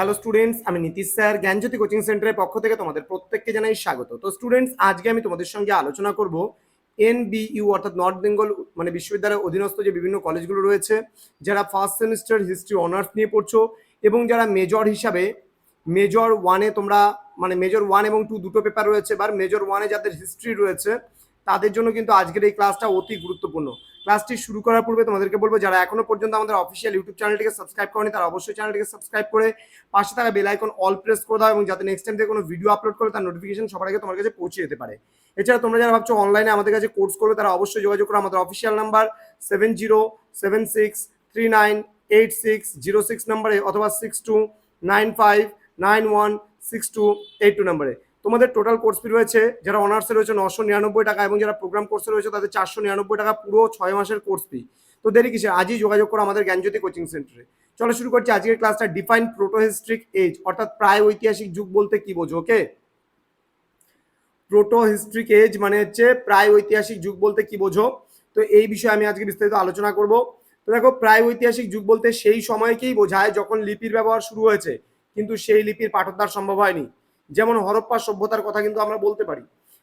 Hello students আমি Nitish sir, জ্ঞানজ্যোতি coaching সেন্টারের পক্ষ থেকে তোমাদের প্রত্যেককে জানাই স্বাগত। তো স্টুডেন্টস আজকে আমি তোমাদের সঙ্গে আলোচনা করব এনবিইউ অর্থাৎ নর্থ বেঙ্গল মানে বিশ্ববিদ্যালয়ের অধীনস্থ যে বিভিন্ন কলেজগুলো রয়েছে, যারা ফার্স্ট সেমিস্টার হিস্ট্রি অনার্স নিয়ে পড়ছো, এবং যারা মেজর হিসাবে মেজর ওয়ানে তোমরা মানে মেজর ওয়ান এবং টু দুটো পেপার রয়েছে, বা মেজর ওয়ানে যাদের হিস্ট্রি রয়েছে তাদের জন্য কিন্তু আজকের এই ক্লাসটা অতি গুরুত্বপূর্ণ। ক্লাসটি শুরু করার পূর্বে তোমাদেরকে বলব, যারা এখনও পর্যন্ত আমাদের অফিসিয়াল ইউটিউব চ্যানেলটিকে সাবস্ক্রাইব করেনি, তারা অবশ্যই চ্যানেলটিকে সাবস্ক্রাইব করে পাশে থাকা বেল আইকন অল প্রেস করে দাও এবং যাতে নেক্সট টাইম থেকে কোনো ভিডিও আপলোড করে তার নোটিফিকেশন সবার আগে তোমার কাছে পৌঁছে যেতে পারে। এছাড়া তোমরা যারা ভাবছ অনলাইনে আমাদের কাছে কোর্স করবে, তারা অবশ্যই যোগাযোগ করো আমাদের official number seven zero seven six three nine eight six zero six নাম্বারে অথবা six two nine five nine one six two eight two নাম্বারে তোমাদের টোটাল কোর্স ফি রয়েছে, যারা অনার্সে রয়েছে নশো নিরানব্বই টাকা এবং যারা প্রোগ্রাম কোর্সে রয়েছে তাদের চারশো নিরানব্বই টাকা পুরো ছয় মাসের কোর্স ফি তো দেরি কিসে? আজই যোগাযোগ করো আমাদের জ্ঞানজ্যোতি কোচিং সেন্টারে চলো শুরু করছি আজকের ক্লাসটা ডিফাইন প্রোটোহিস্ট্রিক এজ অর্থাৎ প্রায় ঐতিহাসিক যুগ বলতে কি বোঝো ওকে প্রোটোহিস্ট্রিক এজ মানে হচ্ছে প্রায় ঐতিহাসিক যুগ বলতে কি বোঝো? তো এই বিষয়ে আমি আজকে বিস্তারিত আলোচনা করব। তো দেখো, প্রায় ঐতিহাসিক যুগ বলতে সেই সময়কেই বোঝায় যখন লিপির ব্যবহার শুরু হয়েছে, কিন্তু সেই লিপির পাঠোদ্ধার সম্ভব হয়নি। যেমন হরপ্পা সভ্যতার কথা কিন্তু আমরা বলতে পারি।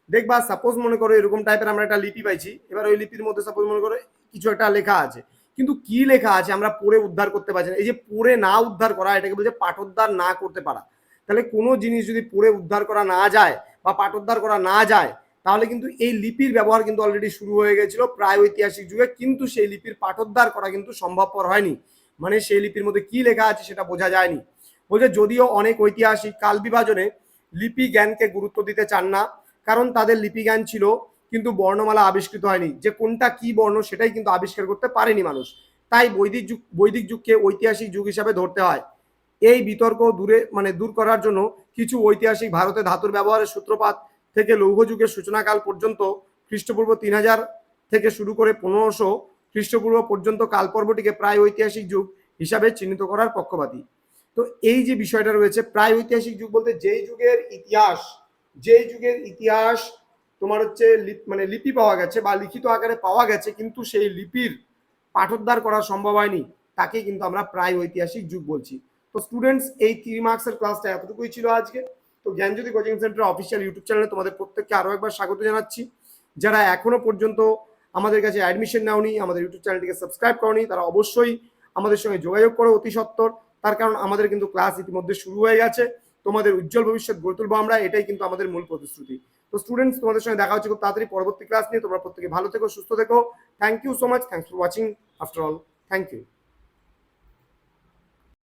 দেখবা সাপোজ মনে করো এরকম টাইপের আমরা একটা লিপি পাইছি, এবার ওই লিপির মধ্যে সাপোজ মনে করো কিছু একটা লেখা আছে। কিন্তু কি লেখা আছে আমরা পড়ে উদ্ধার করতে পারছি না। এই যে পড়ে না উদ্ধার করা, এটাকে বলছে পাঠোদ্ধার না করতে পারা। তাহলে কোনো জিনিস যদি পড়ে উদ্ধার করা না যায় বা পাঠোদ্ধার করা না যায়, তাহলে কিন্তু এই লিপির ব্যবহার কিন্তু অলরেডি শুরু হয়ে গেছিল প্রায় ঐতিহাসিক যুগে। কিন্তু সেই লিপির পাঠোদ্ধার করা কিন্তু সম্ভবপর হয়নি। মানে সেই লিপির মধ্যে কি লেখা আছে সেটা বোঝা যায়নি। বলছে যদিও অনেক ঐতিহাসিক কাল বিভাজনে লিপি জ্ঞানকে গুরুত্ব দিতে চান না, কারণ তাদের লিপি জ্ঞান ছিল, কিন্তু বর্ণমালা আবিষ্কৃত হয়নি। যে কোনটা কি বর্ণ সেটাই কিন্তু আবিষ্কার করতে পারেনি মানুষ। তাই বৈদিক যুগ, বৈদিক যুগকে ঐতিহাসিক যুগ হিসাবে ধরতে হয়। এই বিতর্ক দূরে মানে দূর করার জন্য কিছু ঐতিহাসিক ভারতে ধাতুর ব্যবহারের সূত্রপাত থেকে লৌহ যুগের সূচনাকাল পর্যন্ত খ্রিস্টপূর্ব তিন হাজার থেকে শুরু করে পনেরোশো খ্রিস্টপূর্ব পর্যন্ত কালপর্বটিকে প্রায় ঐতিহাসিক যুগ হিসাবে চিহ্নিত করার পক্ষপাতী। তো এই যে বিষয়টা রয়েছে, প্রায় ঐতিহাসিক যুগ বলতে যেই যুগের ইতিহাস, যেই যুগের ইতিহাস তোমার হচ্ছে মানে লিপি পাওয়া গেছে বা লিখিত আকারে পাওয়া গেছে, কিন্তু সেই লিপির পাঠোদ্ধার করা সম্ভব হয়নি তাকে কিন্তু আমরা প্রায় ঐতিহাসিক যুগ বলছি। তো স্টুডেন্টস এই থ্রি মার্কসের ক্লাসটা এতটুকুই ছিল আজকে। তো Gyanjyoti coaching centre official YouTube চ্যানেলে তোমাদের প্রত্যেককে আরও একবার স্বাগত জানাচ্ছি। যারা এখনও পর্যন্ত আমাদের কাছে অ্যাডমিশন নেওনি, আমাদের ইউটিউব চ্যানেলটিকে সাবস্ক্রাইব করনি, তারা অবশ্যই আমাদের সঙ্গে যোগাযোগ করো অতি সত্বর। তার কারণ আমাদের কিন্তু ক্লাস ইতিমধ্যে শুরু হয়ে গেছে। তোমাদের উজ্জ্বল ভবিষ্যৎ গড়ে তুলবো আমরা, এটাই কিন্তু আমাদের মূল প্রতিশ্রুতি। তো স্টুডেন্টস তোমাদের সঙ্গে দেখা হচ্ছে খুব তাড়াতাড়ি পরবর্তী ক্লাস নিয়ে। তোমরা প্রত্যেকে ভালো থেকো, সুস্থ থেকো। Thank you so much thanks for watching after all thank you